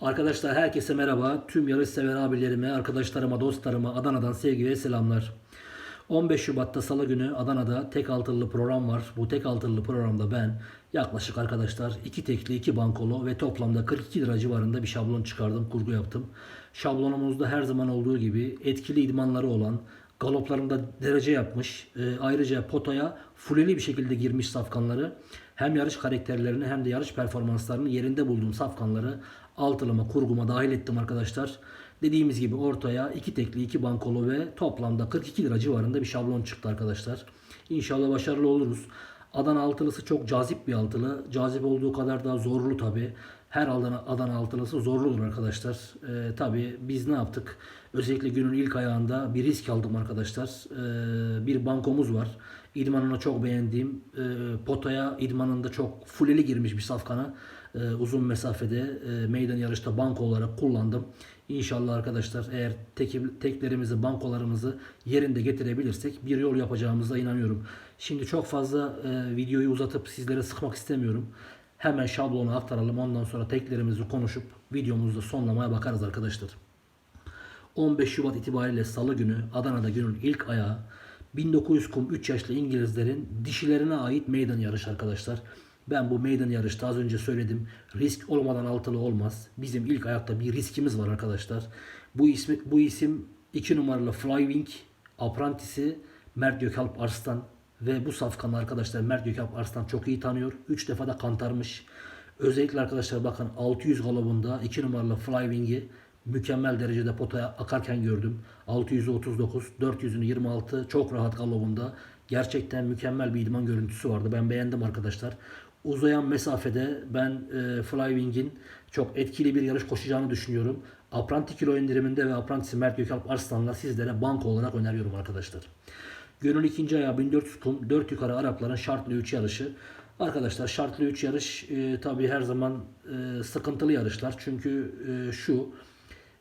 Arkadaşlar herkese merhaba. Tüm yarış sever abilerime, arkadaşlarıma, dostlarıma Adana'dan sevgi ve selamlar. 15 Şubat'ta Salı günü Adana'da tek altılı program var. Bu tek altılı programda ben yaklaşık arkadaşlar iki tekli, iki bankolu ve toplamda 42 lira civarında bir şablon çıkardım, kurgu yaptım. Şablonumuzda her zaman olduğu gibi etkili idmanları olan, galoplarında derece yapmış, e, ayrıca potaya fuleli bir şekilde girmiş safkanları hem yarış karakterlerini hem de yarış performanslarını yerinde bulduğum safkanları altılıma, kurguma dahil ettim arkadaşlar. Dediğimiz gibi ortaya iki tekli, iki bankolu ve toplamda 42 lira civarında bir şablon çıktı arkadaşlar. İnşallah başarılı oluruz. Adana altılısı çok cazip bir altılı. Cazip olduğu kadar da zorlu tabi. Her Adana, Adana altılısı zorludur arkadaşlar. Ee, tabi biz ne yaptık? Özellikle günün ilk ayağında bir risk aldım arkadaşlar. Ee, bir bankomuz var. İdmanını çok beğendiğim, e, potaya idmanında çok fuleli girmiş bir safkana e, uzun mesafede e, meydan yarışta banko olarak kullandım. İnşallah arkadaşlar eğer tek, teklerimizi, bankolarımızı yerinde getirebilirsek bir yol yapacağımıza inanıyorum. Şimdi çok fazla e, videoyu uzatıp sizlere sıkmak istemiyorum. Hemen şablonu aktaralım. Ondan sonra teklerimizi konuşup videomuzda sonlamaya bakarız arkadaşlar. 15 Şubat itibariyle Salı günü Adana'da günün ilk ayağı 1900 kum 3 yaşlı İngilizlerin dişilerine ait meydan yarış arkadaşlar. Ben bu meydan yarışta az önce söyledim. Risk olmadan altılı olmaz. Bizim ilk ayakta bir riskimiz var arkadaşlar. Bu ismi bu isim 2 numaralı Flywing aprantisi Mert Gökalp Arslan ve bu safkanı arkadaşlar Mert Gökalp Arslan çok iyi tanıyor. 3 defa da kantarmış. Özellikle arkadaşlar bakın 600 galobunda 2 numaralı Flywing'i mükemmel derecede potaya akarken gördüm. 639, 400'ünü 26 çok rahat galobunda. Gerçekten mükemmel bir idman görüntüsü vardı. Ben beğendim arkadaşlar. Uzayan mesafede ben e, Flywing'in çok etkili bir yarış koşacağını düşünüyorum. Apranti kilo indiriminde ve Aprantisi Mert Gökalp Arslan'la sizlere banko olarak öneriyorum arkadaşlar. Günün ikinci ayağı 1400 kum 4 yukarı Arapların şartlı 3 yarışı. Arkadaşlar şartlı 3 yarış e, tabi her zaman e, sıkıntılı yarışlar. Çünkü e, şu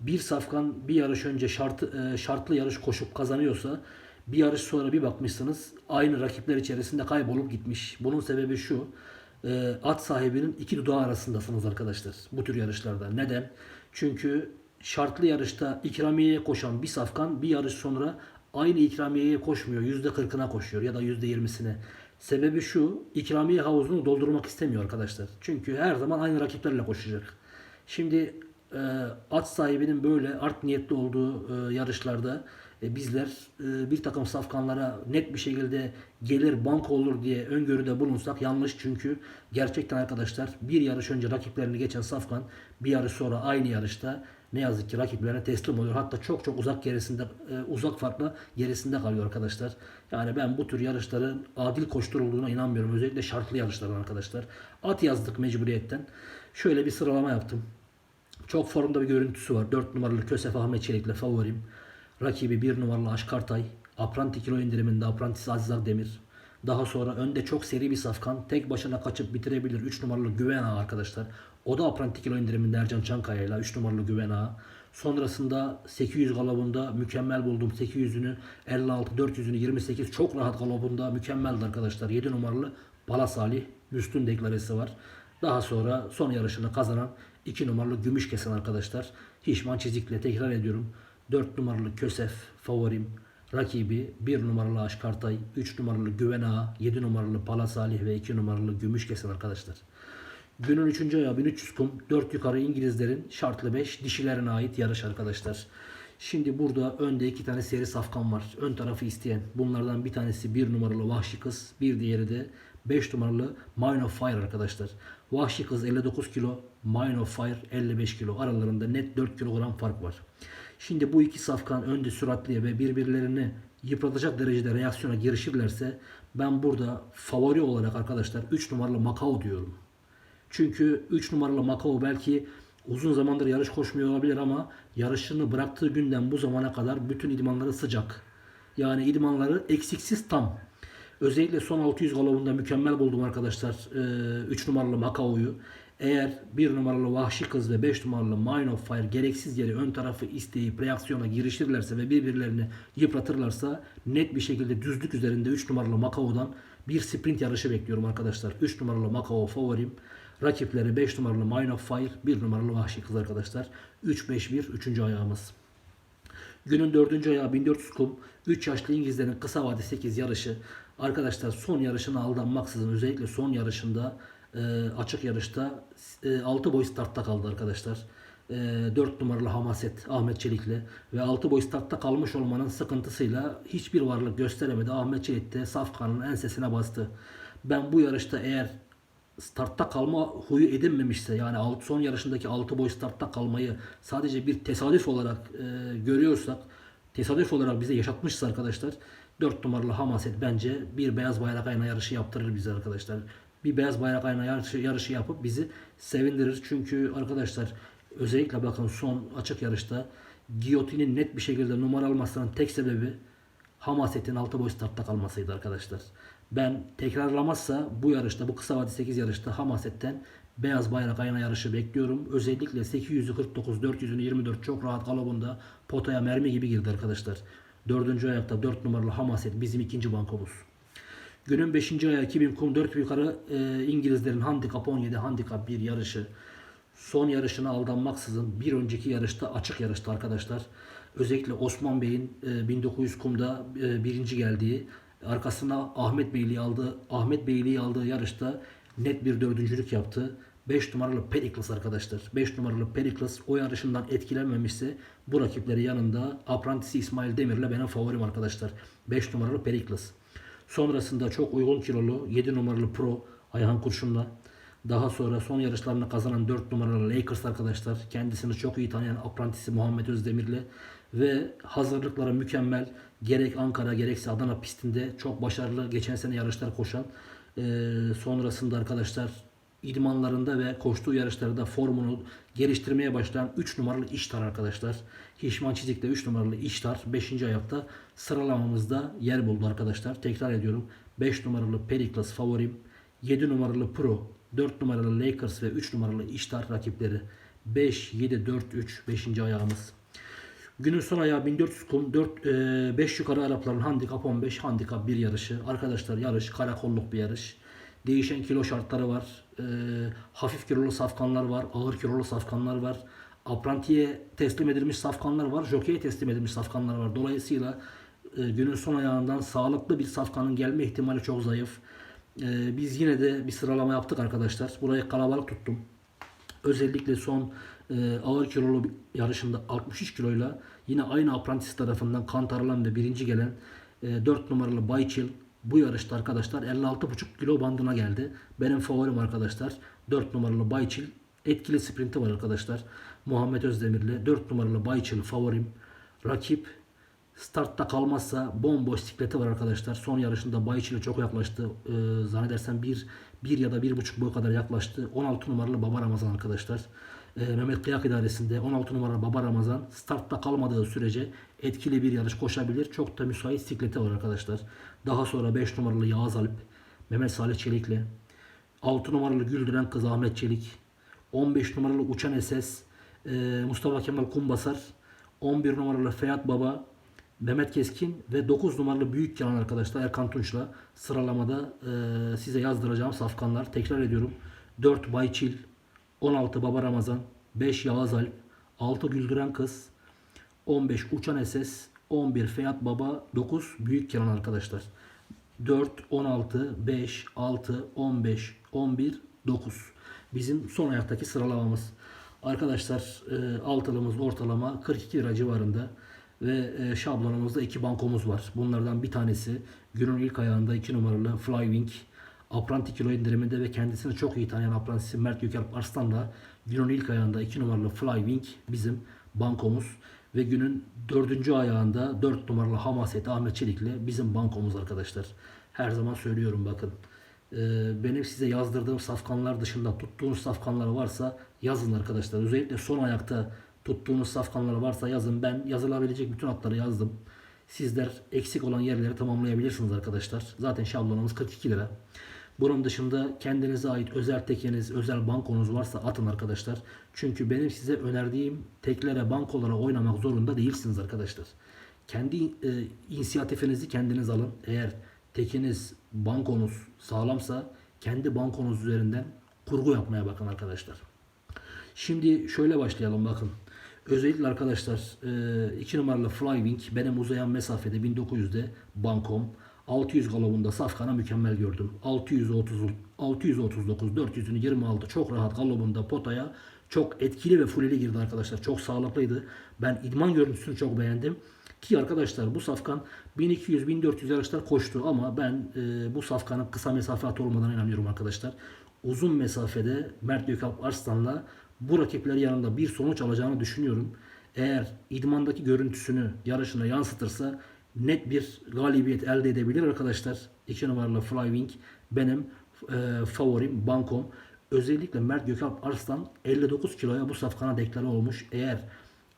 bir safkan bir yarış önce şart, e, şartlı yarış koşup kazanıyorsa bir yarış sonra bir bakmışsınız aynı rakipler içerisinde kaybolup gitmiş. Bunun sebebi şu e, at sahibinin iki dudağı arasındasınız arkadaşlar bu tür yarışlarda. Neden? Çünkü şartlı yarışta ikramiyeye koşan bir safkan bir yarış sonra aynı ikramiyeye koşmuyor. Yüzde kırkına koşuyor ya da yüzde yirmisine. Sebebi şu ikramiye havuzunu doldurmak istemiyor arkadaşlar. Çünkü her zaman aynı rakiplerle koşacak. Şimdi e, at sahibinin böyle art niyetli olduğu e, yarışlarda e, bizler e, bir takım safkanlara net bir şekilde gelir banko olur diye öngörüde bulunsak yanlış çünkü gerçekten arkadaşlar bir yarış önce rakiplerini geçen safkan bir yarış sonra aynı yarışta ne yazık ki rakiplerine teslim oluyor. Hatta çok çok uzak gerisinde e, uzak farkla gerisinde kalıyor arkadaşlar. Yani ben bu tür yarışların adil koşturulduğuna inanmıyorum. Özellikle şartlı yarışların arkadaşlar. At yazdık mecburiyetten. Şöyle bir sıralama yaptım. Çok formda bir görüntüsü var. 4 numaralı Kösef Ahmet Çelik'le favorim. Rakibi 1 numaralı Aşkartay. Apranti kilo indiriminde Aprantis Aziz Akdemir. Daha sonra önde çok seri bir safkan. Tek başına kaçıp bitirebilir. 3 numaralı Güven Ağa arkadaşlar. O da Apranti kilo indiriminde Ercan Çankaya ile 3 numaralı Güven Ağa. Sonrasında 800 galobunda mükemmel buldum. 800'ünü 56, 400'ünü 28 çok rahat galobunda mükemmeldi arkadaşlar. 7 numaralı Bala Salih üstün deklaresi var. Daha sonra son yarışını kazanan 2 numaralı Gümüş Kesen arkadaşlar. Hişman Çizik'le tekrar ediyorum. 4 numaralı Kösef favorim. Rakibi 1 numaralı Aşkartay, 3 numaralı Güven Ağa, 7 numaralı Pala Salih ve 2 numaralı Gümüş Kesen arkadaşlar. Günün 3. ayağı 1300 kum, 4 yukarı İngilizlerin şartlı 5 dişilerine ait yarış arkadaşlar. Şimdi burada önde iki tane seri safkan var. Ön tarafı isteyen. Bunlardan bir tanesi 1 numaralı Vahşi Kız, bir diğeri de 5 numaralı Mine of Fire arkadaşlar. Vahşi Kız 59 kilo, Mine of Fire 55 kilo. Aralarında net 4 kilogram fark var. Şimdi bu iki safkan önde süratli ve birbirlerini yıpratacak derecede reaksiyona girişirlerse ben burada favori olarak arkadaşlar 3 numaralı Macau diyorum. Çünkü 3 numaralı Macau belki uzun zamandır yarış koşmuyor olabilir ama yarışını bıraktığı günden bu zamana kadar bütün idmanları sıcak. Yani idmanları eksiksiz tam. Özellikle son 600 galobunda mükemmel buldum arkadaşlar 3 numaralı Macau'yu. Eğer 1 numaralı Vahşi Kız ve 5 numaralı Mine of Fire gereksiz yere ön tarafı isteyip reaksiyona girişirlerse ve birbirlerini yıpratırlarsa net bir şekilde düzlük üzerinde 3 numaralı Macau'dan bir sprint yarışı bekliyorum arkadaşlar. 3 numaralı Macau favorim. Rakipleri 5 numaralı Mine of Fire, 1 numaralı Vahşi Kız arkadaşlar. 3-5-1 3. ayağımız. Günün dördüncü ayağı 1400 kum. 3 yaşlı İngilizlerin kısa vade 8 yarışı. Arkadaşlar son yarışına aldanmaksızın özellikle son yarışında e, açık yarışta e, 6 boy startta kaldı arkadaşlar. E, 4 numaralı Hamaset Ahmet Çelik'le ve 6 boy startta kalmış olmanın sıkıntısıyla hiçbir varlık gösteremedi. Ahmet Çelik de Safkan'ın ensesine bastı. Ben bu yarışta eğer startta kalma huyu edinmemişse yani alt, son yarışındaki 6 boy startta kalmayı sadece bir tesadüf olarak e, görüyorsak tesadüf olarak bize yaşatmışsa arkadaşlar 4 numaralı Hamaset bence bir beyaz bayrak ayna yarışı yaptırır bize arkadaşlar. Bir beyaz bayrak ayna yarışı, yarışı yapıp bizi sevindirir. Çünkü arkadaşlar özellikle bakın son açık yarışta Giyotinin net bir şekilde numara almasının tek sebebi Hamaset'in altı boy startta kalmasıydı arkadaşlar. Ben tekrarlamazsa bu yarışta, bu kısa vade 8 yarışta Hamaset'ten beyaz bayrak ayna yarışı bekliyorum. Özellikle 849, 400'ünü 24 çok rahat galobunda potaya mermi gibi girdi arkadaşlar. Dördüncü ayakta 4 numaralı Hamaset bizim ikinci bankomuz. Günün 5. ayağı 2000 kum 4 yukarı e, İngilizlerin handikap 17 handikap 1 yarışı. Son yarışına aldanmaksızın bir önceki yarışta açık yarıştı arkadaşlar. Özellikle Osman Bey'in e, 1900 kumda e, birinci geldiği arkasına Ahmet Beyliği aldı. Ahmet Beyliği aldığı yarışta net bir dördüncülük yaptı. 5 numaralı Pericles arkadaşlar. 5 numaralı Pericles o yarışından etkilenmemişse bu rakipleri yanında Aprantisi İsmail Demir'le benim favorim arkadaşlar. 5 numaralı Pericles. Sonrasında çok uygun kilolu 7 numaralı Pro Ayhan Kurşun'la. Daha sonra son yarışlarını kazanan 4 numaralı Lakers arkadaşlar. Kendisini çok iyi tanıyan aprantisi Muhammed Özdemir'le ve hazırlıklara mükemmel gerek Ankara gerekse Adana pistinde çok başarılı geçen sene yarışlar koşan e, sonrasında arkadaşlar idmanlarında ve koştuğu yarışlarda formunu geliştirmeye başlayan 3 numaralı İştar arkadaşlar. Hişman Çizik'te 3 numaralı İştar 5. ayakta sıralamamızda yer buldu arkadaşlar. Tekrar ediyorum. 5 numaralı Perikles favorim. 7 numaralı Pro, 4 numaralı Lakers ve 3 numaralı İştar rakipleri. 5, 7, 4, 3 5. ayağımız. Günün son ayağı 1400 kum 4 e, 5 yukarı Arapların handikap 15 handikap 1 yarışı. Arkadaşlar yarış karakolluk bir yarış. Değişen kilo şartları var. E, hafif kilolu safkanlar var, ağır kilolu safkanlar var. Aprantiye teslim edilmiş safkanlar var, jokeye teslim edilmiş safkanlar var. Dolayısıyla e, günün son ayağından sağlıklı bir safkanın gelme ihtimali çok zayıf. E, biz yine de bir sıralama yaptık arkadaşlar. Burayı kalabalık tuttum. Özellikle son e, ağır kilolu yarışında 63 kiloyla yine aynı apprentice tarafından Kantarlan ve birinci gelen e, 4 numaralı Bayçil bu yarışta arkadaşlar 56,5 kilo bandına geldi. Benim favorim arkadaşlar 4 numaralı Bayçil etkili sprinti var arkadaşlar. Muhammed Özdemir'le 4 numaralı Bayçil favorim. Rakip startta kalmazsa bomboş sikleti var arkadaşlar. Son yarışında Bayçil'e çok yaklaştı. Ee, zannedersem 1 1 ya da 1,5 boy kadar yaklaştı. 16 numaralı Baba Ramazan arkadaşlar. Ee, Mehmet Kıyak idaresinde 16 numaralı Baba Ramazan startta kalmadığı sürece etkili bir yarış koşabilir. Çok da müsait sikleti var arkadaşlar. Daha sonra 5 numaralı Yağız Alp, Mehmet Salih Çelik'le 6 numaralı Güldüren Kız Ahmet Çelik, 15 numaralı Uçan SS, e, Mustafa Kemal Kumbasar, 11 numaralı Feyat Baba, Mehmet Keskin ve 9 numaralı Büyük Kenan arkadaşlar Erkan Tunç'la sıralamada e, size yazdıracağım safkanlar. Tekrar ediyorum. 4 Bayçil, 16 Baba Ramazan, 5 Yağız Alp, 6 Güldüren Kız, 15 Uçan SS, 11 Feyat Baba, 9 Büyük Kenan arkadaşlar. 4, 16, 5, 6, 15, 11, 9. Bizim son ayaktaki sıralamamız. Arkadaşlar e, altılımız ortalama 42 lira civarında ve e, şablonumuzda iki bankomuz var. Bunlardan bir tanesi günün ilk ayağında 2 numaralı Flywing Apranti kilo indiriminde ve kendisini çok iyi tanıyan aprantisi Mert Gökalp Arslan'la günün ilk ayağında 2 numaralı Flywing bizim bankomuz ve günün dördüncü ayağında 4 numaralı Hamaset Ahmet Çelik'le bizim bankomuz arkadaşlar. Her zaman söylüyorum bakın. Ee, benim size yazdırdığım safkanlar dışında tuttuğunuz safkanlar varsa yazın arkadaşlar. Özellikle son ayakta tuttuğunuz safkanlar varsa yazın. Ben yazılabilecek bütün hatları yazdım. Sizler eksik olan yerleri tamamlayabilirsiniz arkadaşlar. Zaten şablonumuz 42 lira. Bunun dışında kendinize ait özel tekeniz, özel bankonuz varsa atın arkadaşlar. Çünkü benim size önerdiğim teklere, bankolara oynamak zorunda değilsiniz arkadaşlar. Kendi e, inisiyatifinizi kendiniz alın. Eğer tekiniz, bankonuz sağlamsa kendi bankonuz üzerinden kurgu yapmaya bakın arkadaşlar. Şimdi şöyle başlayalım bakın. Özellikle arkadaşlar 2 numaralı Flywing benim uzayan mesafede 1900'de bankom 600 galopunda Safkan'a mükemmel gördüm. 630 639 400'ünü 26 çok rahat galopunda potaya çok etkili ve fuleli girdi arkadaşlar. Çok sağlıklıydı. Ben idman görüntüsünü çok beğendim. Ki arkadaşlar bu safkan 1200-1400 yarışlar koştu ama ben e, bu safkanın kısa mesafe atı olmadığına inanıyorum arkadaşlar. Uzun mesafede Mert Gökalp Arslan'la bu rakipleri yanında bir sonuç alacağını düşünüyorum. Eğer idmandaki görüntüsünü yarışına yansıtırsa net bir galibiyet elde edebilir arkadaşlar. 2 numaralı Flywing benim e, favorim bankom. Özellikle Mert Gökalp Arslan 59 kiloya bu safkana deklare olmuş. Eğer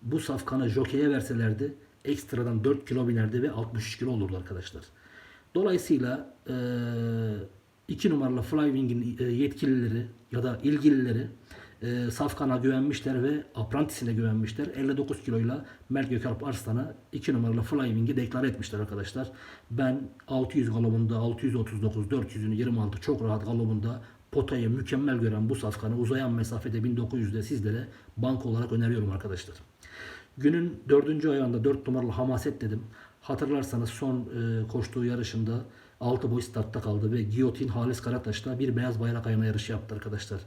bu safkanı jokeye verselerdi ekstradan 4 kilo binerdi ve 63 kilo olurdu arkadaşlar. Dolayısıyla 2 numaralı Flywing'in e, yetkilileri ya da ilgilileri e, Safkan'a güvenmişler ve Apprentice'ine güvenmişler. 59 kiloyla Mert Gökalp Arslan'a 2 numaralı Flywing'i deklare etmişler arkadaşlar. Ben 600 galobunda 639 400'ünü 26 çok rahat galobunda potayı mükemmel gören bu safkanı uzayan mesafede 1900'de sizlere bank olarak öneriyorum arkadaşlar. Günün dördüncü ayağında 4 numaralı Hamaset dedim. Hatırlarsanız son e, koştuğu yarışında 6 boy startta kaldı ve Giyotin Halis Karataş'ta bir beyaz bayrak ayağına yarışı yaptı arkadaşlar.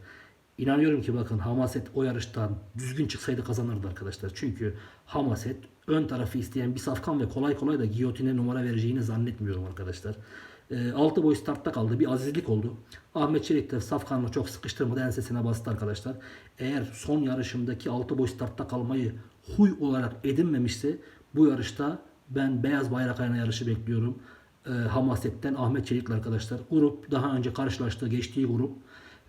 İnanıyorum ki bakın Hamaset o yarıştan düzgün çıksaydı kazanırdı arkadaşlar. Çünkü Hamaset ön tarafı isteyen bir safkan ve kolay kolay da Giyotin'e numara vereceğini zannetmiyorum arkadaşlar. 6 boy startta kaldı. Bir azizlik oldu. Ahmet Çelik de Safkan'la çok sıkıştırmadı. Ensesine bastı arkadaşlar. Eğer son yarışımdaki 6 boy startta kalmayı huy olarak edinmemişse bu yarışta ben beyaz bayrak ayağına yarışı bekliyorum. E, Hamaset'ten Ahmet Çelik'le arkadaşlar. Grup daha önce karşılaştığı geçtiği grup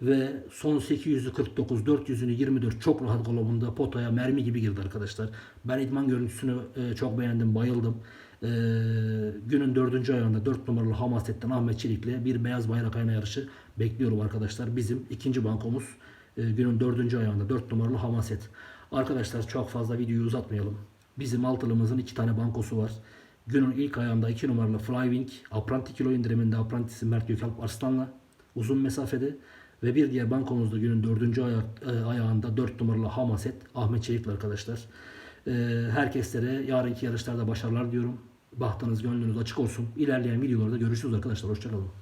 ve son 849 400'ünü 24 çok rahat galobunda potaya mermi gibi girdi arkadaşlar. Ben idman görüntüsünü e, çok beğendim, bayıldım. E, günün dördüncü ayağında 4 numaralı Hamaset'ten Ahmet Çelik'le bir beyaz bayrak ayağına yarışı bekliyorum arkadaşlar. Bizim ikinci bankomuz e, günün dördüncü ayağında 4 numaralı Hamaset. Arkadaşlar çok fazla videoyu uzatmayalım. Bizim altılımızın iki tane bankosu var. Günün ilk ayağında 2 numaralı Flywing, Apprenti kilo indiriminde Apprentice'i Mert Gökalp Arslan'la uzun mesafede ve bir diğer bankomuzda günün dördüncü aya, e, ayağında 4 numaralı Hamaset Ahmet Çelik'le arkadaşlar. E, herkeslere yarınki yarışlarda başarılar diyorum. Bahtınız gönlünüz açık olsun. İlerleyen videolarda görüşürüz arkadaşlar. Hoşçakalın.